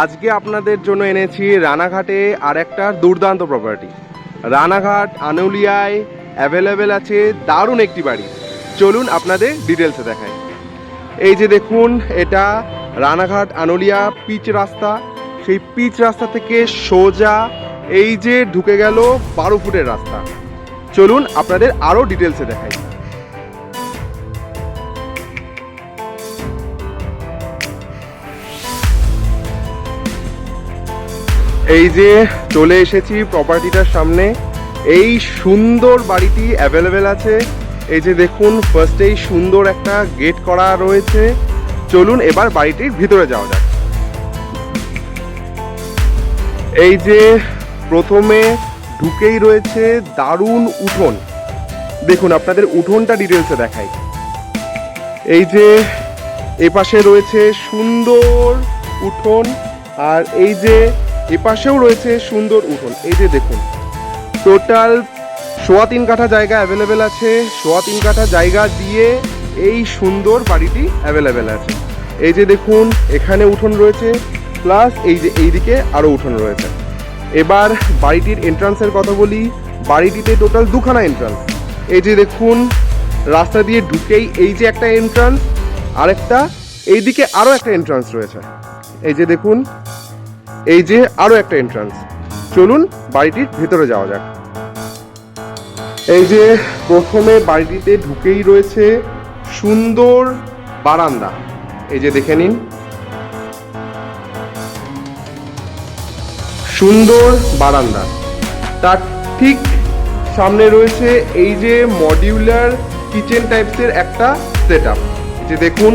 আজকে আপনাদের জন্য এনেছি রানাঘাটে আর একটা দুর্দান্ত প্রপার্টি রানাঘাট আনুলিয়ায় অ্যাভেলেবেল আছে, দারুণ একটি বাড়ি। চলুন আপনাদের ডিটেলসে দেখাই। এই যে দেখুন, এটা রানাঘাট আনুলিয়া পিচ রাস্তা। সেই পিচ রাস্তা থেকে সোজা এই যে ঢুকে গেল বারো ফুটের রাস্তা। চলুন আপনাদের আরও ডিটেলসে দেখাই। এই যে চলে এসেছি প্রপার্টিটার সামনে, এই সুন্দর বাড়িটি অ্যাভেলেবেল আছে। এই যে দেখুন ফার্স্টেই সুন্দর একটা গেট করা রয়েছে। চলুন এবার বাড়িটির ভিতরে যাওয়া যাক। এই যে প্রথমে ঢুকেই রয়েছে দারুণ উঠোন। দেখুন, আপনাদের উঠোনটা ডিটেলসে দেখাই। এই যে এপাশে রয়েছে সুন্দর উঠোন, আর এই যে এপাশেও রয়েছে সুন্দর উঠোন। এই যে দেখুন টোটাল সোয়া তিন কাঠা জায়গা অ্যাভেলেবেল আছে। সোয়া তিন কাঠা জায়গা দিয়ে এই সুন্দর বাড়িটি অ্যাভেলেবেল আছে। এই যে দেখুন, এখানে উঠোন রয়েছে প্লাস এই যে এইদিকে আরও উঠোন রয়েছে। এবার বাড়িটির এন্ট্রান্সের কথা বলি। বাড়িটিতে টোটাল দুখানা এন্ট্রান্স এই যে দেখুন, রাস্তা দিয়ে ঢুকেই এই যে একটা এন্ট্রান্স আরেকটা, এইদিকে আরও একটা এন্ট্রান্স রয়েছে। এই যে দেখুন এই যে আরও একটা এন্ট্রান্স চলুন বাড়িটির ভেতরে যাওয়া যাক। এই যে প্রথমে বাড়িটিতে ঢুকেই রয়েছে সুন্দর বারান্দা। এই যে দেখে নিন। সুন্দর বারান্দা। তার ঠিক সামনে রয়েছে এই যে মডিউলার কিচেন টাইপসের একটা সেট আপ যে দেখুন,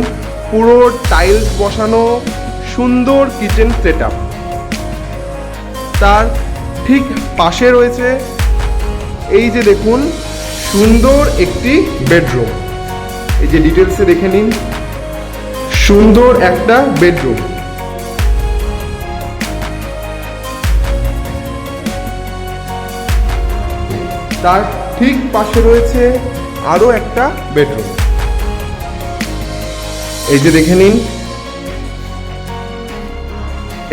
পুরো টাইলস বসানো সুন্দর কিচেন সেট আপ তার ঠিক পাশে রয়েছে এই যে দেখুন, সুন্দর একটি বেডরুম এই যে ডিটেলসে দেখে নিন। সুন্দর একটা বেডরুম তার ঠিক পাশে রয়েছে আরও একটা বেডরুম এই যে দেখে নিন।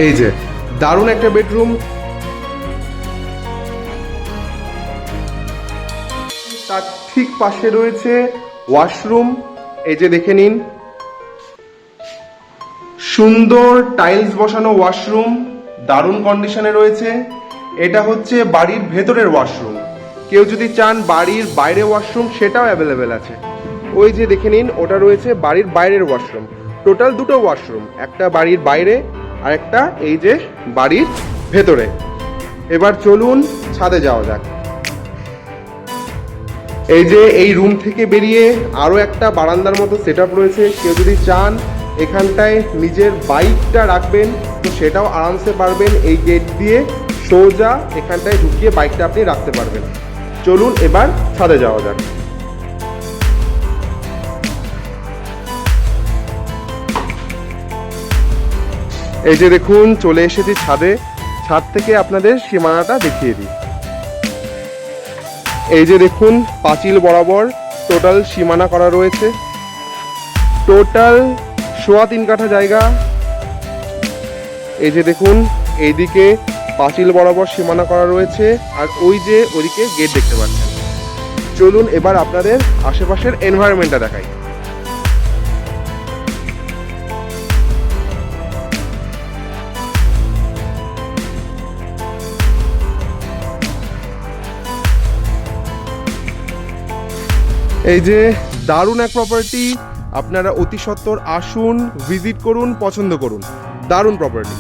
এই যে, দারুণ একটা বেডরুম তার ঠিক পাশে রয়েছে ওয়াশরুম। এই যে দেখে নিন। সুন্দর টাইলস বসানো ওয়াশরুম, দারুণ কন্ডিশনে রয়েছে। এটা হচ্ছে বাড়ির ভেতরের ওয়াশরুম। কেউ যদি চান বাড়ির বাইরে ওয়াশরুম, সেটাও অ্যাভেলেবেল আছে। ওই যে দেখে নিন, ওটা রয়েছে বাড়ির বাইরের ওয়াশরুম। টোটাল দুটো ওয়াশরুম, একটা বাড়ির বাইরে আর একটা এই যে বাড়ির ভেতরে। এবার চলুন ছাদে যাওয়া যাক। এই যে এই রুম থেকে বেরিয়ে আরও একটা বারান্দার মতো সেট রয়েছে। কেউ যদি চান, এখানটায় নিজের বাইকটা রাখবেন, তো সেটাও আরামসে পারবেন। এই গেট দিয়ে সোজা এখানটায় ঢুকিয়ে বাইকটা আপনি রাখতে পারবেন। চলুন, এবার ছাদে যাওয়া যাক। এই যে দেখুন, চলে এসেছি ছাদে। ছাদ থেকে আপনাদের সীমানাটা দেখিয়ে দিই। এই যে দেখুন, পাঁচিল বরাবর টোটাল সীমানা করা রয়েছে। টোটাল সোয়া তিন কাঠা জায়গা। এই যে দেখুন, এইদিকে পাঁচিল বরাবর সীমানা করা রয়েছে আর ওই যে ওইদিকে গেট দেখতে পাচ্ছেন। চলুন এবার আপনাদের আশেপাশের এনভায়রনমেন্টটা দেখাই। এই যে দারুণ এক প্রপার্টি আপনারা অতি সত্বর আসুন ভিজিট করুন, পছন্দ করুন। দারুণ প্রপার্টি